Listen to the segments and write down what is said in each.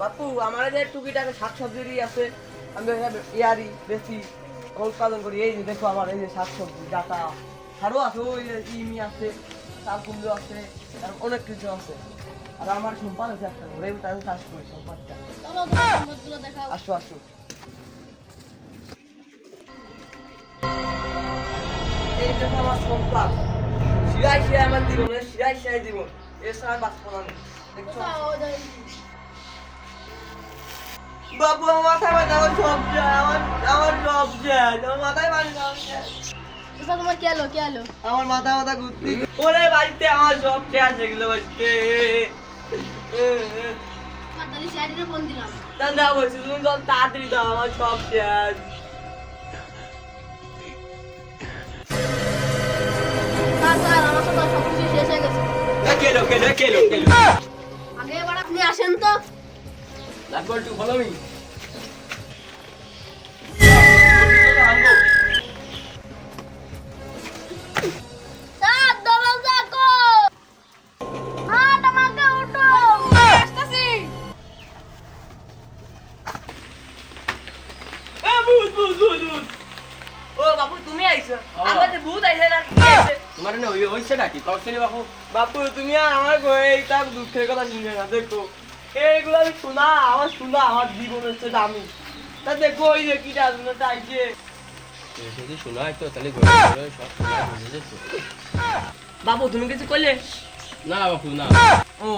বাপু, আমার যে টুকিটাকে শাকসবজিরই আছে, আমি ইয়ারি বেশি উৎপাদন করি। এই যে দেখো আমার, এই যে শাকসবজি, ডাটা আরও আছে, ওই যে ইমি আছে শাক কুমড়ো আছে অনেক কিছু আছে। আর আমার সম্পাদ আছে একটা ঘরে তাই চাষ করি সম্পাদটা। আসো আসো। এই দেখো আমার সম্পাদ শিরাই শিরাই আমার জীবনে শিরাই শিরাই জীবন। সময় বাঁচবো না দেখছ? বাবু আমার মাথায় ব্যথা আমার সব আমার আমার সব আমার মাথায় পানি তোমার কে কে আমার মাথা মাথা ঘুরতি ওরে বাড়িতে আমার সব বাড়িতে দাদা বলছি তুমি তাড়াতাড়ি দাও আমার সব কেলো কেলো কেলো আগে এবার আপনি আসেন তো। মি স্যার তুমি আমার এইটা দুঃখের কথা শুনবে না দেখো এইগুলো আমি শোনা আমার শোনা আমার জীবন হচ্ছে দামি তা দেখো ওই যে কি রাজনীতি আইছে? যদি শোনা হয়তো তাহলে ঘরে ঘরে সব শোনা বুঝে যেত বাবু তুমি কিছু করলে? না বাবু না। ও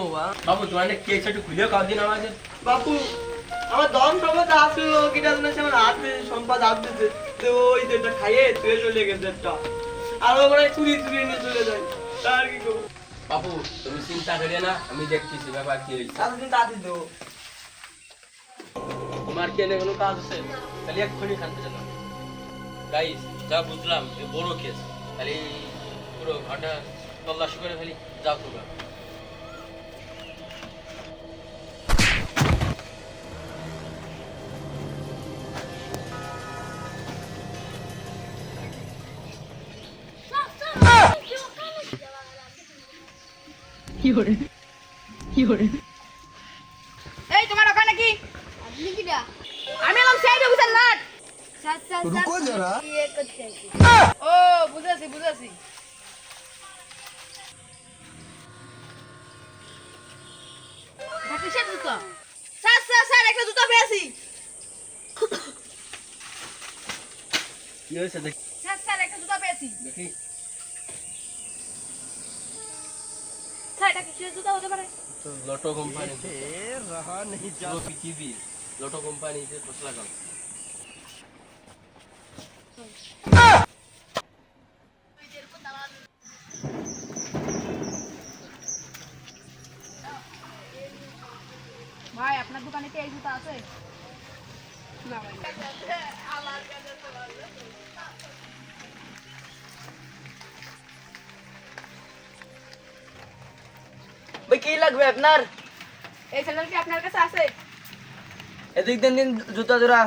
বাবু। তোমার একটু খুলে কদিন আমাদের বাপু আমার দম সম্পদ আসলো। কি রাজনীতি আমার হাত সম্পদ তো ওই যে এটা খাইয়ে তুই চলে গেছে আর ও মানে চুরি চুরি নিয়ে চলে যায়। তার কি করব? বাবু তুমি চিন্তা করিয়ে না আমি দেখতেছি ব্যাপার কি হয়েছে। তাড়াতাড়ি দেবো তোমার কি এনে কোনো কাজ আছে? তাহলে এক্ষুনি শান্তি যেতাম গাইস যা বুঝলাম এ বড় কেস তাহলে পুরো ঘরটা তল্লাশি করে ফেলি যাও তোমরা এই তোমার ওখানে কি? আপনি কিটা আমি এলাম side officer nut sir sir रुको जरा ইয়ে করতে আছি ও বুঝেছি বুঝেছি কিসের জুতো স্যার স্যার স্যার একটা জুতো পেয়েছি কি হয়েছে দেখ স্যার স্যার একটা জুতো পেয়েছি দেখি স্যার এটা কিসের জুতো হতে পারে তো লটো কোম্পানি রহা নেই যা পৃথিবী লটো কোম্পানি যে খসলা গান কি এই জুতো আছে? না ভাই ভাই কি লাগবে আপনার? এই স্যান্ডেল কি আপনার কাছে আছে? এদিক দিন দিন জুতা জোড়া।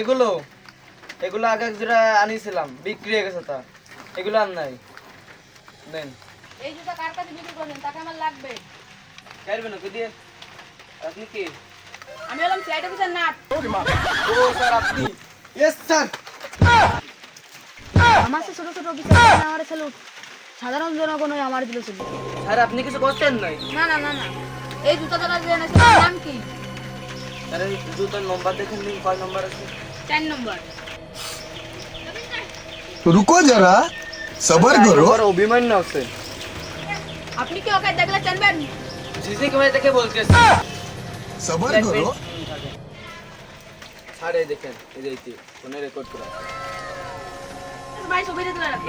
এগুলো এগুলো আগে এক জোড়া আনিছিলাম বিক্রি হয়ে গেছে তা। এগুলো আর নাই। দেন এই জুতো কার কাছে বিক্রি করবেন? তাকে আমার লাগবে। চাইবে না দিয়ে আপনি কে? আমি হলাম ফ্লাইট অফিসার নাট। ও স্যার আপনি? यस স্যার আমার ছোট ছোট অফিসার আমার স্যালুট সাধারণ জনগণ আমার দিল ছিল স্যার আপনি কিছু করছেন নাই? না না না না। এই জুতা দ্বারা যে না নাম কি? স্যার এই জুতার নম্বর দেখুন দিন কয় নম্বর আছে? চার নম্বর রুকো যারা সবার করো। অভিমান না আছে আপনি কি ওকে দেখলে জানবেন জিজি কে দেখে বলছেন সবার করো আরে দেখেন এই যে ফোনে রেকর্ড করা। ভাই ছবি দিতে পারেন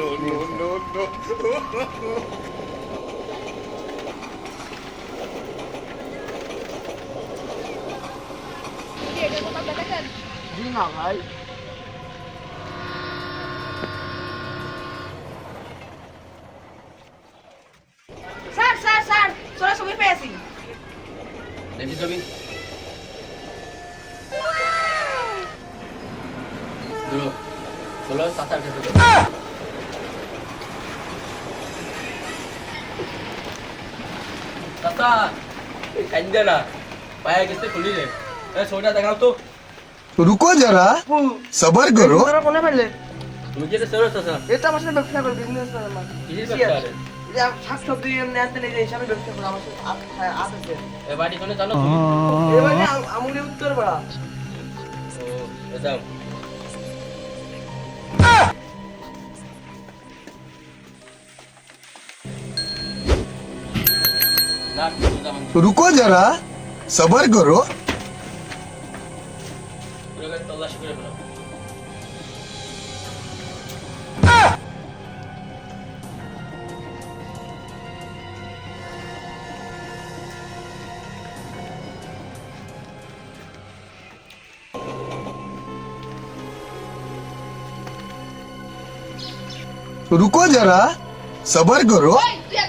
না ভাই। স্যার স্যার স্যার তোরা ছবি পেয়েছি দেখি ছবি। ষোলো ষোলো সাত আট চাচা কান্দে না পায়া গেছে খুলিলে সোনা দেখাও তো রুকো যারা সবার করো কোনে এটা আমার সাথে ব্যবসা করো বিজনেস করো আমার কি ব্যবসা করে শাকসবজি এমনি আনতে নেই এই হিসাবে ব্যবসা করো আমার সাথে আছে এ বাড়ি কোনে জানো এ বাড়ি আমুলি উত্তরপাড়া ও যাও रुको जरा सबर करो रुको जरा सबर करो hey,